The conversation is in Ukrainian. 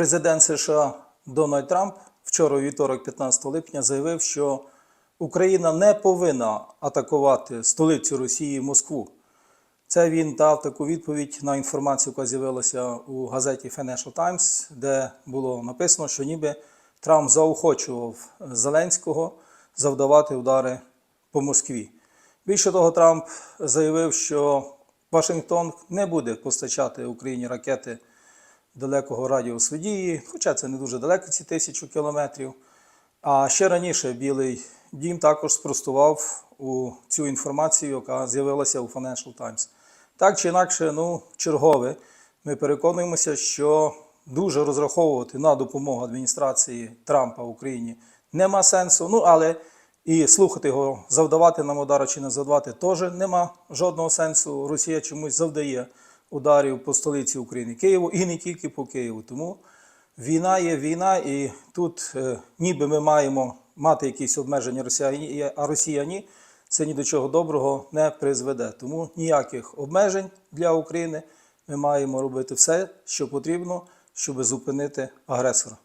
Президент США Дональд Трамп вчора, вівторок, 15 липня, заявив, що Україна не повинна атакувати столицю Росії Москву. Це він дав таку відповідь на інформацію, яка з'явилася у газеті Financial Times, де було написано, що ніби Трамп заохочував Зеленського завдавати удари по Москві. Більше того, Трамп заявив, що Вашингтон не буде постачати Україні ракети далекого радіусу дії, хоча це не дуже далеко, ці тисячу кілометрів. А ще раніше Білий Дім також спростував у цю інформацію, яка з'явилася у Financial Times. Так чи інакше, ну, чергове, ми переконуємося, що дуже розраховувати на допомогу адміністрації Трампа в Україні нема сенсу. Ну, але і слухати його, завдавати нам удари чи не завдавати, теж нема жодного сенсу. Росія чомусь завдає ударів по столиці України Києву і не тільки по Києву. Тому війна є війна, і тут е, ніби ми маємо мати якісь обмеження Росія, а Росія ні. Це ні до чого доброго не призведе. Тому ніяких обмежень для України ми маємо робити все, що потрібно, щоб зупинити агресора.